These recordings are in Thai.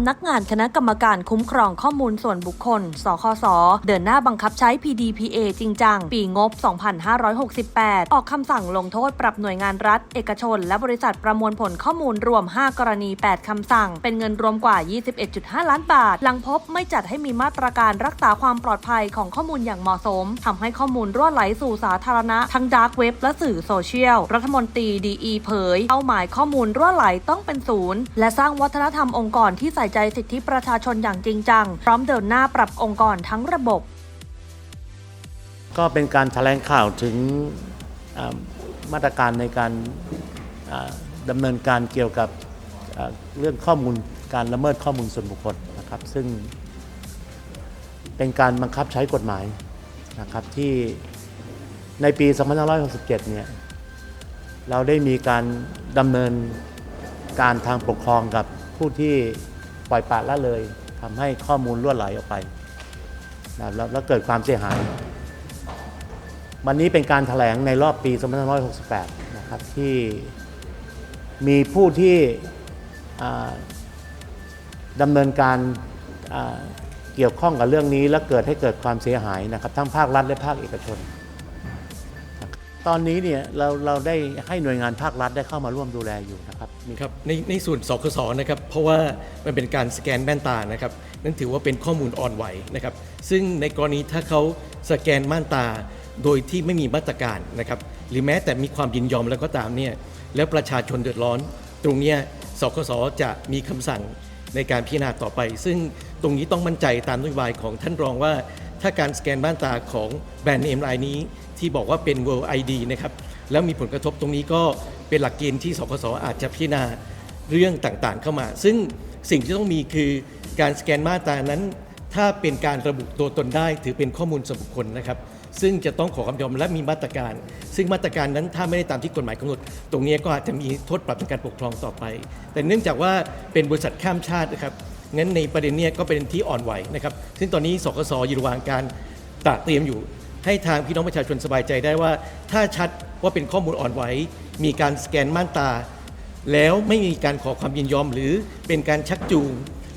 ำนักงานคณะกรรมการคุ้มครองข้อมูลส่วนบุคคล สคส เดินหน้าบังคับใช้ PDPA จริงจัง ปีงบ 2568 ออกคำสั่งลงโทษปรับหน่วยงานรัฐ เอกชน และบริษัทประมวลผลข้อมูลรวม 5 กรณี 8 คำสั่ง เป็นเงินรวมกว่า 21.5 ล้านบาท หลังพบไม่จัดให้มีมาตรการรักษาความปลอดภัยของข้อมูลอย่างเหมาะสม ทำให้ข้อมูลรั่วไหลสู่สาธารณะ ทั้งดาร์กเว็บและสื่อโซเชียล รัฐมนตรีดีอีเผย เป้าหมายข้อมูลรั่วไหลต้องเป็นศูนย์ และสร้างวัฒนธรรมองค์กรที่ใส่ใจสิทธิประชาชนอย่างจริงจัง พร้อมเดินหน้าปรับองค์กรทั้งระบบ ก็เป็นการแถลงข่าวถึงมาตรการในการดำเนินการเกี่ยวกับเรื่องข้อมูลการละเมิดข้อมูลส่วนบุคคลนะครับ ซึ่งเป็นการบังคับใช้กฎหมายนะครับที่ในปี 2567 เนี่ยเราได้มีการดำเนินการทางปกครองกับผู้ที่ ปล่อยปละละเลยทำให้ข้อมูลล่วไหลออกไปนะแล้วเกิดความเสียหาย วันนี้เป็นการถแถลงในรอบปี 2568 นะครับที่มีผู้ที่ดำเนินการเกี่ยวข้องกับเรื่องนี้ และเกิดให้เกิดความเสียหายนะครับ ทั้งภาครัฐและภาคเอกชน ตอนนี้เนี่ยเราเราได้ให้หน่วยงานภาครัฐได้เข้ามาร่วมดูแลอยู่นะครับมี ครับในในส่วนสคสนะครับเพราะว่ามันเป็นการสแกนแว่นตานะครับนั่นถือว่าเป็นข้อมูลอ่อนไหวนะครับซึ่งในกรณีถ้าเขาสแกนม่านตา โดยที่ไม่มีมาตรการนะครับหรือแม้แต่มีความยินยอมแล้วก็ตามเนี่ยแล้วประชาชนเดือดร้อน ตรงเนี้ยสคสจะมีคำสั่งในการพิจารณาต่อไป ซึ่งตรงนี้ต้องมั่นใจตามนโยบายของท่านรองว่า ถ้าการสแกนม่านตาของแบรนด์เนมรายนี้ ที่บอกว่าเป็น World ID นะครับ แล้วมีผลกระทบตรงนี้ก็เป็นหลักเกณฑ์ที่สคสอาจจะพิจารณาเรื่องต่างๆเข้ามา ซึ่งสิ่งที่ต้องมีคือการสแกนมาตรานั้น ถ้าเป็นการระบุตัวตนได้ ถือเป็นข้อมูลส่วนบุคคลนะครับ ซึ่งจะต้องขอความยอมและมีมาตรการ ซึ่งมาตรการนั้นถ้าไม่ได้ตามที่กฎหมายกำหนด ตรงนี้ก็อาจจะมีโทษปรับทางการปกครองต่อไป แต่เนื่องจากว่าเป็นบริษัทข้ามชาตินะครับงั้นในประเด็นนี้ก็เป็นที่อ่อนไหวนะครับ ซึ่งตอนนี้สกสอยู่ระหว่างการตระเตรียมอยู่ ให้ทางพี่น้องประชาชนสบายใจได้ว่า ถ้าชัดว่าเป็นข้อมูลอ่อนไหว มีการสแกนม่านตา แล้วไม่มีการขอความยินยอม หรือเป็นการชักจูง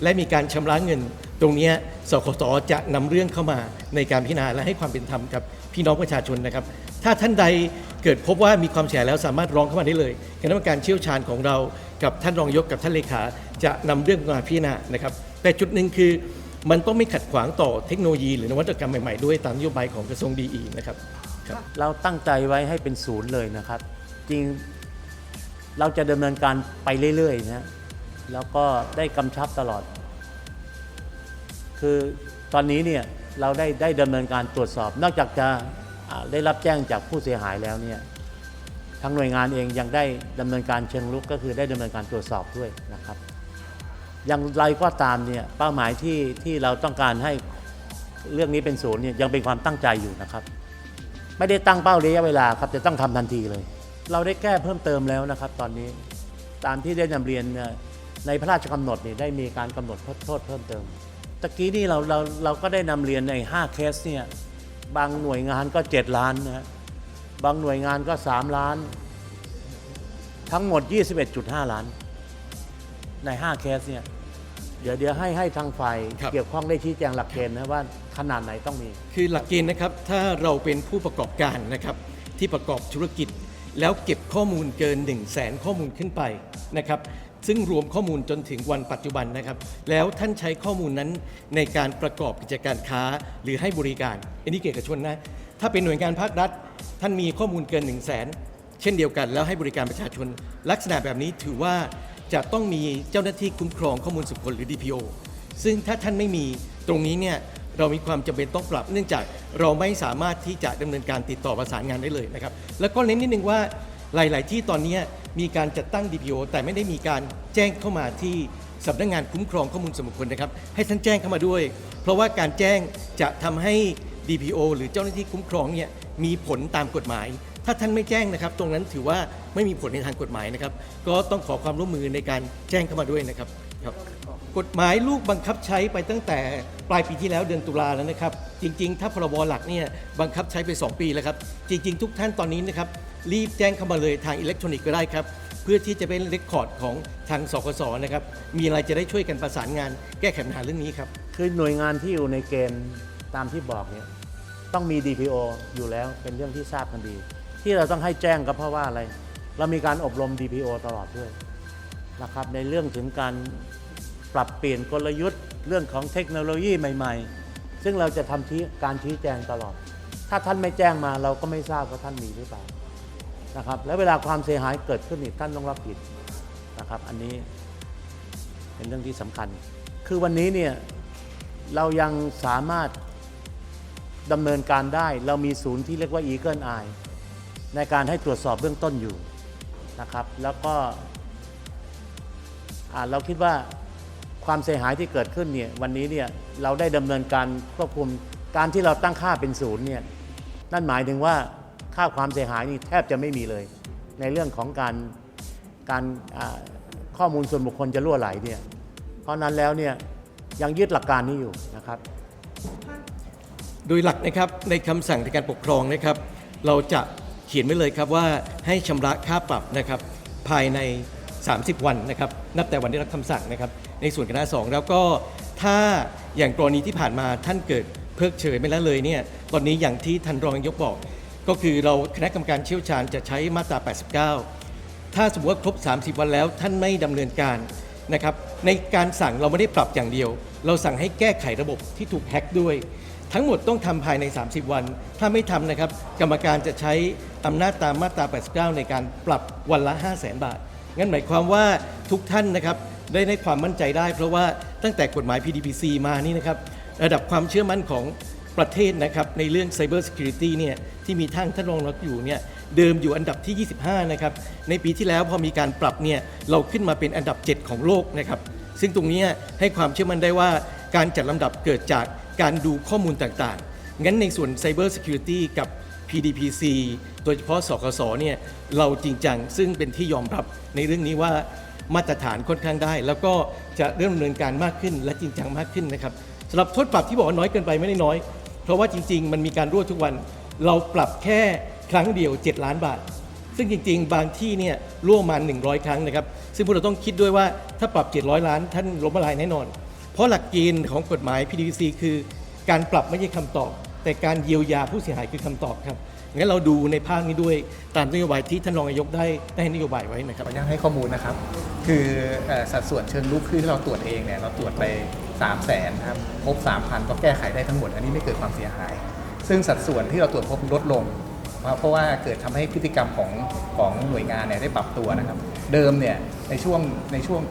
และมีการชำระเงิน ตรงนี้สคสจะนำเรื่องเข้ามาในการพิจารณาและให้ความเป็นธรรมกับพี่น้องประชาชนนะครับ ถ้าท่านใดเกิดพบว่ามีความเสียแล้วสามารถร้องเข้ามาได้เลยคณะกรรมการเชี่ยวชาญของเรา กับท่านรองยกกับท่านเลขา จะนำเรื่องมาพิจารณานะครับ แต่จุดหนึ่งคือ มันต้องไม่ขัดขวางต่อเทคโนโลยี หรือนวัตกรรมใหม่ๆด้วยตามนโยบายของกระทรวงดีอีนะครับครับ เราตั้งใจไว้ให้เป็นศูนย์เลยนะครับ จริงเราจะดำเนินการไปเรื่อยๆนะฮะแล้วก็ได้กำชับตลอด คือตอนนี้เนี่ยเราได้ได้ดำเนินการตรวจสอบ นอกจากจะได้รับแจ้งจากผู้เสียหายแล้วเนี่ยทางหน่วยงานเองยังได้ดำเนินการเชิงลุกก็คือได้ดำเนินการตรวจสอบด้วยนะครับ อย่างไรก็ตามเนี่ยเป้าหมายที่ที่เราต้องการให้เรื่องนี้เป็นศูนย์เนี่ยยังเป็นความตั้งใจอยู่นะครับ ไม่ได้ตั้งเป้าระยะเวลาครับจะต้องทำทันทีเลย เราได้แก้เพิ่มเติมแล้วนะครับ ตอนนี้ตามที่ได้นำเรียนในพระราชกำหนดเนี่ยได้มีการกำหนดโทษเพิ่มเติมตะกี้นี่เราเราเราก็ได้นำเรียนใน 5 เคสเนี่ยบางหน่วยงานก็ 7 ล้านนะฮะบางหน่วยงานก็ 3 ล้าน ทั้งหมด 21.5 ล้าน ใน 5 เคสเนี่ยเดี๋ยวเดี๋ยวให้ให้ทางฝ่ายครับ เกี่ยวข้องได้ชี้แจงหลักเกณฑ์นะว่าขนาดไหนต้องมี คือหลักเกณฑ์นะครับถ้าเราเป็นผู้ประกอบการนะครับที่ประกอบธุรกิจ แล้วเก็บข้อมูลเกิน 1 0 0 0 0แสนข้อมูลขึ้นไปนะครับซึ่งรวมข้อมูลจนถึงวันปัจจุบันนะครับ แล้วท่านใช้ข้อมูลนั้นในการประกอบกิจการค้าหรือให้บริการอันนี้เกี่ยวกับชนนะถ้าเป็นหน่วยงานภาครัฐ ท่านมีข้อมูลเกิน 1 0 0 0 0แสนเช่นเดียวกันแล้วให้บริการประชาชน ลักษณะแบบนี้ถือว่า จะต้องมีเจ้าหน้าที่คุ้มครองข้อมูลส่วนบุคคลหรือ DPO ซึ่งถ้าท่านไม่มีตรงนี้เนี่ยเรามีความจำเป็นต้องปรับ เนื่องจากเราไม่สามารถที่จะดำเนินการติดต่อประสานงานได้เลยนะครับแล้วก็เน้นนิดนึงว่าหลาย ๆ ที่ตอนนี้มีการจัดตั้ง DPO แต่ไม่ได้มีการแจ้งเข้ามาที่สำนักงานคุ้มครองข้อมูลส่วนบุคคลนะครับให้ท่านแจ้งเข้ามาด้วย เพราะว่าการแจ้งจะทำให้ DPO หรือเจ้าหน้าที่คุ้มครองเนี่ยมีผลตามกฎหมาย ถ้าท่านไม่แจ้งนะครับ ตรงนั้นถือว่าไม่มีผลในทางกฎหมายนะครับ ก็ต้องขอความร่วมมือในการแจ้งเข้ามาด้วยนะครับครับ กฎหมายลูกบังคับใช้ไปตั้งแต่ปลายปีที่แล้วเดือนตุลาแล้วนะครับ จริง ๆ ถ้าพรบหลักเนี่ยบังคับใช้ไป 2 ปีแล้วครับ จริง ๆ ทุกท่านตอนนี้นะครับรีบแจ้งเข้ามาเลยทางอิเล็กทรอนิกส์ก็ได้ครับเพื่อที่จะเป็นเรคคอร์ดของทางสกสนะครับ มีอะไรจะได้ช่วยกันประสานงานแก้ไขปัญหาเรื่องนี้ครับ คือหน่วยงานที่อยู่ในเกณฑ์ ตามที่บอกเนี่ยต้องมี DPO อยู่แล้วเป็นเรื่องที่ทราบกันดี ที่เราต้องให้แจ้งก็เพราะว่าอะไร เรามีการอบรม DPO ตลอดด้วยนะครับในเรื่องถึงการปรับเปลี่ยนกลยุทธ์เรื่องของเทคโนโลยีใหม่ ๆ ซึ่งเราจะทำที่การชี้แจงตลอด ถ้าท่านไม่แจ้งมาเราก็ไม่ทราบว่าท่านมีหรือเปล่านะครับแล้วเวลาความเสียหายเกิดขึ้นอีกท่านต้องรับผิดนะครับ อันนี้เป็นเรื่องที่สำคัญ คือวันนี้เนี่ยเรายังสามารถ ดำเนินการได้ เรามีศูนย์ที่เรียกว่า Eagle Eye ในการให้ตรวจสอบเบื้องต้นอยู่นะครับ แล้วก็เราคิดว่าความเสียหายที่เกิดขึ้นเนี่ยวันนี้เนี่ยเราได้ดำเนินการควบคุมการที่เราตั้งค่าเป็นศูนย์เนี่ยนั่นหมายถึงว่าค่าความเสียหายนี่แทบจะไม่มีเลย ในเรื่องของการการข้อมูลส่วนบุคคลจะรั่วไหลเนี่ยเพราะนั้นแล้วเนี่ยยังยึดหลักการนี้อยู่นะครับ โดยหลักนะครับในคำสั่งในการปกครองนะครับ เราจะเขียนไว้เลยครับว่าให้ชำระค่าปรับนะครับภายใน 30 วันนะครับนับแต่วันได้รับคำสั่งนะครับในส่วนคณะสองแล้วก็ถ้าอย่างกรณีที่ผ่านมาท่านเกิดเพิกเฉยไม่ละเลยเนี่ยตอนนี้อย่างที่ท่านรองยกบอก ก็คือเราคณะกรรมการเชี่ยวชาญจะใช้มาตรา 89 ถ้าสมมติว่าครบ 30 วันแล้วท่านไม่ดำเนินการนะครับในการสั่งเราไม่ได้ปรับอย่างเดียว เราสั่งให้แก้ไขระบบที่ถูกแฮ็กด้วย ทั้งหมดต้องทำภายใน 30 วัน ถ้าไม่ทำนะครับ กรรมการจะใช้อำนาจตามมาตรา 89 ในการปรับวันละ 5 0 0 0 0 0 บาท งั้นหมายความว่าทุกท่านนะครับได้ในความมั่นใจได้ เพราะว่าตั้งแต่กฎหมาย PDPC มานี่นะครับระดับความเชื่อมั่นของประเทศนะครับในเรื่อง Cyber Security เนี่ยที่มีท่านท่านรองรับอยู่เนี่ยเดิมอยู่อันดับที่ 25 นะครับ ในปีที่แล้วพอมีการปรับเนี่ยเราขึ้นมาเป็นอันดับ 7 ของโลกนะครับ ซึ่งตรงนี้ให้ความเชื่อมั่นได้ว่าการจัดลำดับเกิดจาก การดูข้อมูลต่างๆ งั้นในส่วน Cyber Security กับ PDPC โดยเฉพาะสกสเนี่ยเราจริงจังซึ่งเป็นที่ยอมรับในเรื่องนี้ว่ามาตรฐานค่อนข้างได้ แล้วก็จะเริ่มดำเนินการมากขึ้นและจริงจังมากขึ้นนะครับสำหรับโทษปรับที่บอกว่าน้อยเกินไปไม่ได้น้อย เพราะว่าจริง ๆ มันมีการรั่วทุกวัน เราปรับแค่ครั้งเดียว 7 ล้านบาท ซึ่งจริง ๆ บางที่เนี่ยรั่วมมา100 ครั้งนะครับซึ่งพวกเราต้องคิดด้วยว่าถ้าปรับ 700 ล้านท่านล้มละลายแน่นอน เพราะหลักเกณฑ์ของกฎหมาย PDPC คือ การปรับไม่ใช่คำตอบ แต่การเยียวยาผู้เสียหายคือคำตอบครับงั้นเราดูในภาคนี้ด้วยตามนโยบายที่ท่านรองนายกได้ได้ให้นโยบายไว้นะครับขออนุญาตให้ข้อมูลนะครับ คือสัดส่วนเชิงลุกที่เราตรวจเองเนี่ยเราตรวจไป 3 0 0แสนครับพบ 3,000 ก็แก้ไขได้ทั้งหมด อันนี้ไม่เกิดความเสียหาย ซึ่งสัดส่วนที่เราตรวจพบลดลง เพราะว่าเกิดทำให้พฤติกรรมของของหน่วยงานเนี่ยได้ปรับตัวนะครับ เดิมเนี่ยในช่วงในช่วง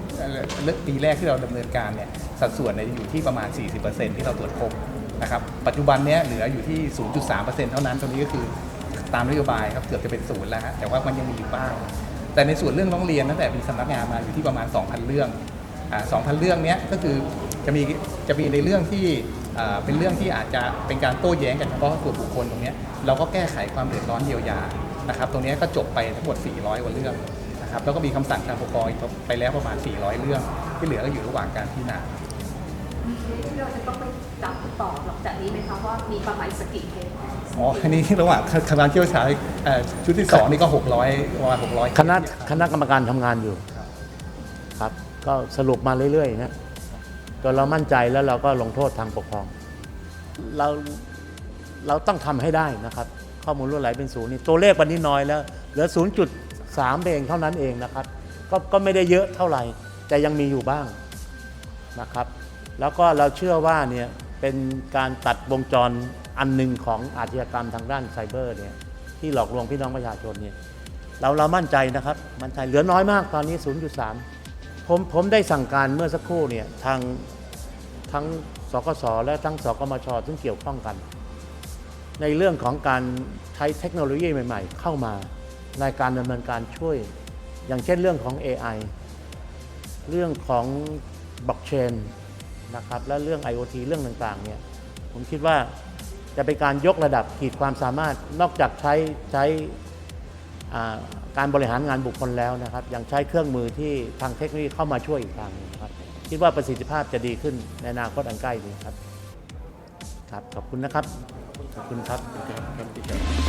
ปีแรกที่เราดำเนินการเนี่ย สัดส่วนเนี่ยอยู่ที่ประมาณ 40%ที่เราตรวจพบนะครับปัจจุบันเนี้ยเหลืออยู่ที่ 0.3%เท่านั้นตรงนี้ก็คือตามนโยบายครับเกือบจะเป็นศูนย์แล้วฮะแต่ว่ามันยังมีอยู่บ้าง แต่ในส่วนเรื่องร้องเรียนตั้งแต่มีสำนักงานมาอยู่ที่ประมาณ 2,000 เรื่องอ่า2,000 เรื่องเนี้ยก็คือจะมีจะมีในเรื่องที่เป็นเรื่องที่อาจจะเป็นการโต้แย้งกันเฉพาะส่วนบุคคลตรงเนี้ยเราก็แก้ไขความเดือดร้อนเยียวยานะครับตรงเนี้ยก็จบไปทั้งหมด 400กว่าเรื่องนะครับแล้วก็มีคำสั่งทางปกครองไปแล้วประมาณ 400 เรื่อง ที่เหลือก็อยู่ระหว่างการพิจารณาที่ เราจะต้องไปจับต่อหลังจากนี้ไหมคะว่ามีประมาณสกกี่เคสอ๋ออันนี้ระหว่างคณะเชี่ยวชาญเอ่อชุดที่สองนี่ก็ 600ประมาณ600คณะคณะกรรมการทำงานอยู่ครับก็สรุปมาเรื่อยๆนะจนเรามั่นใจแล้วเราก็ลงโทษทางปกครอง เราเราต้องทำให้ได้นะครับ ข้อมูลรั่วไหลเป็นศูนย์นี่ตัวเลขวันนี้น้อยแล้วเหลือ 0.3เองเท่านั้นเองนะครับ ก็ก็ไม่ได้เยอะเท่าไหร่ แต่ยังมีอยู่บ้างนะครับ แล้วก็เราเชื่อว่าเนี่ยเป็นการตัดวงจรอันหนึ่งของอาชญากรรมทางด้านไซเบอร์เนี่ยที่หลอกลวงพี่น้องประชาชนเนี่ยเราเรามั่นใจนะครับมั่นใจเหลือน้อยมากตอนนี้ 0.3 ผมผมได้สั่งการเมื่อสักครู่เนี่ยทางทั้งสกสและทั้งสกมชซึ่งเกี่ยวข้องกัน ในเรื่องของการใช้เทคโนโลยีใหม่ ๆ เข้ามาในการดำเนินการช่วย อย่างเช่นเรื่องของ AI เรื่องของบล็อกเชน นะครับและเรื่อง IoT เรื่องต่างๆเนี่ยผมคิดว่าจะเป็นการยกระดับขีดความสามารถนอกจากใช้ใช้การบริหารงานบุคคลแล้วนะครับ ยังใช้เครื่องมือที่ทางเทคโนโลยีเข้ามาช่วยอีกทางหนึงนะครับคิดว่าประสิทธิภาพจะดีขึ้นในอนาคตอันใกล้นี้ครับครับขอบคุณนะครับ ขอบคุณครับ